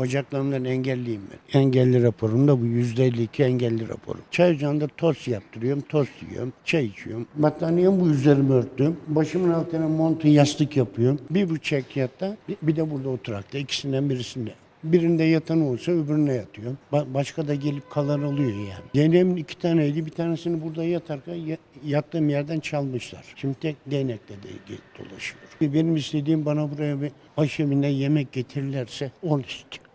Bacaklarımdan engelliyim ben. Engelli raporum da bu %52 engelli raporum. Çay ocağında tost yaptırıyorum, tost yiyorum, çay içiyorum. Battaniyemi bu üzerime örttüm. Başımın altına montu yastık yapıyorum. Bir bu çekyatta, bir- de burada oturakta. ikisinden birisinde. Birinde yatan olsa öbürüne yatıyorum. Ba- başka da gelip kalan oluyor yani. Yeğenim iki taneydi. Bir tanesini burada yatarken ya- yattığım yerden çalmışlar. Şimdi tek değnekle de dolaşıyorum. Benim istediğim bana buraya bir aşemine yemek getirirlerse onu istiyorum.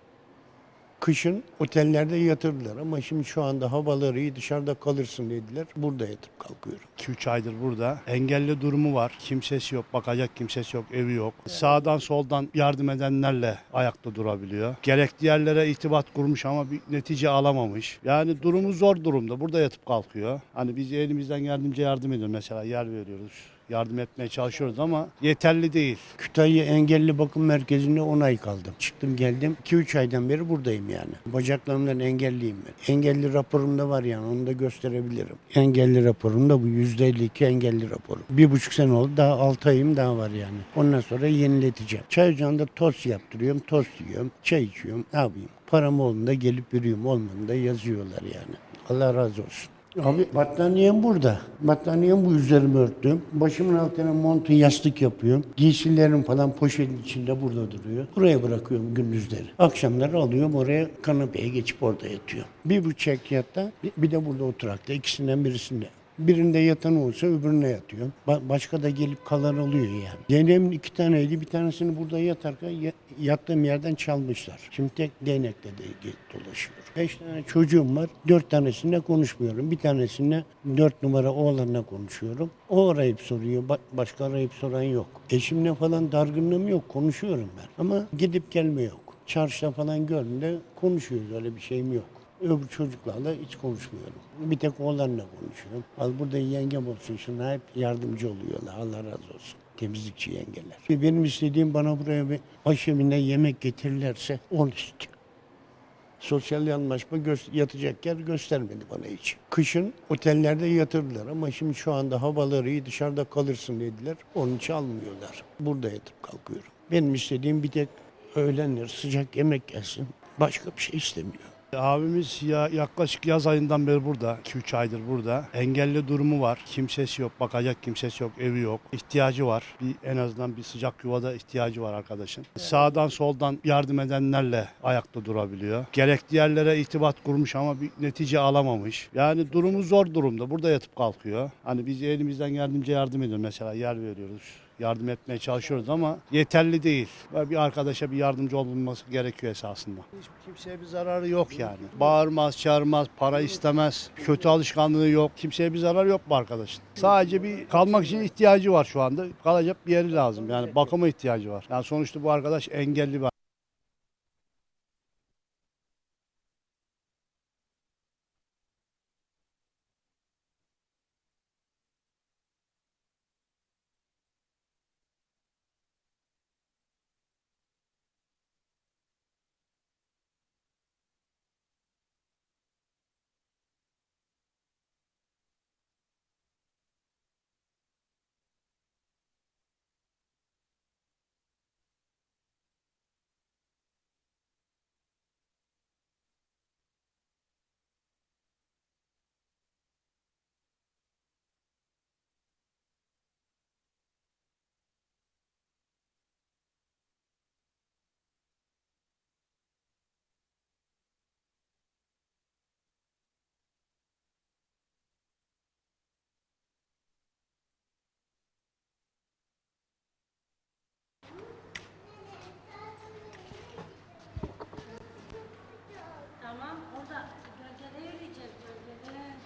Kışın otellerde yatırdılar ama şimdi şu anda havaları iyi dışarıda kalırsın dediler. Burada yatıp kalkıyorum. 2-3 aydır burada. Engelli durumu var. Kimsesi yok, bakacak kimsesi yok, evi yok. Sağdan soldan yardım edenlerle ayakta durabiliyor. Gerekli yerlere itibat kurmuş ama bir netice alamamış. Yani durumu zor durumda. Burada yatıp kalkıyor. Hani biz elimizden yardımcı yardım ediyoruz. Mesela yer veriyoruz. Yardım etmeye çalışıyoruz ama yeterli değil. Kütahya Engelli Bakım Merkezi'nde 10 ay kaldım. Çıktım geldim. 2-3 aydan beri buradayım yani. Bacaklarımdan engelliyim ben. Engelli raporum da var yani onu da gösterebilirim. Engelli raporum da bu %52 engelli raporum. Bir buçuk sene oldu daha 6 ayım daha var yani. Ondan sonra yenileteceğim. Çay ocağında tost yaptırıyorum, tost yiyorum, çay içiyorum. Ne yapayım? Param olduğunda gelip veriyorum, olmadığında yazıyorlar yani. Allah razı olsun. Abi battaniyem burada. Battaniyem bu üzerime örttüm. Başımın altına montu yastık yapıyorum. Giysilerim falan poşetin içinde burada duruyor. Buraya bırakıyorum gündüzleri. Akşamları alıyorum oraya kanepeye geçip orada yatıyorum. Bir bu çekyatta bir de burada oturakta ikisinden birisinde. Birinde yatan olsa öbürüne yatıyorum. Ba- başka da gelip kalan oluyor yani. Yeğenim iki taneydi. Bir tanesini burada yatarken ya- yattığım yerden çalmışlar. Şimdi tek değnekle de ge-. Beş tane çocuğum var. Dört tanesinde konuşmuyorum. Bir tanesinde dört numara oğlanla konuşuyorum. O arayıp soruyor. Ba- başka arayıp soran yok. Eşimle falan dargınlığım yok. Konuşuyorum ben. Ama gidip gelme yok. Çarşıda falan gördüğümde konuşuyoruz. Öyle bir şeyim yok. Öbür çocuklarla hiç konuşmuyorum. Bir tek oğlanla konuşuyorum. Al burada yengem olsun şuna hep yardımcı oluyorlar. Allah razı olsun. Temizlikçi yengeler. Benim istediğim bana buraya bir aşemine yemek getirirlerse onu istiyorum. Sosyal yanlaşma gö- yatacak yer göstermedi bana hiç. Kışın otellerde yatırdılar ama şimdi şu anda havaları iyi dışarıda kalırsın dediler. Onun için almıyorlar. Burada yatıp kalkıyorum. Benim istediğim bir tek öğlenler sıcak yemek gelsin. Başka bir şey istemiyorum. Abimiz ya yaklaşık yaz ayından beri burada. 2-3 aydır burada. Engelli durumu var. Kimsesi yok, bakacak kimsesi yok, evi yok. İhtiyacı var. Bir en azından bir sıcak yuvada ihtiyacı var arkadaşın. Sağdan soldan yardım edenlerle ayakta durabiliyor. Gerekli yerlere itibat kurmuş ama bir netice alamamış. Yani durumu zor durumda. Burada yatıp kalkıyor. Hani biz elimizden yardımcı yardım ediyoruz. Mesela yer veriyoruz yardım etmeye çalışıyoruz ama yeterli değil. Bir arkadaşa bir yardımcı olunması gerekiyor esasında. Hiç kimseye bir zararı yok yani. Bağırmaz, çağırmaz, para istemez, kötü alışkanlığı yok. Kimseye bir zararı yok bu arkadaşın. Sadece bir kalmak için ihtiyacı var şu anda. Kalacak bir yeri lazım. Yani bakıma ihtiyacı var. Yani sonuçta bu arkadaş engelli bir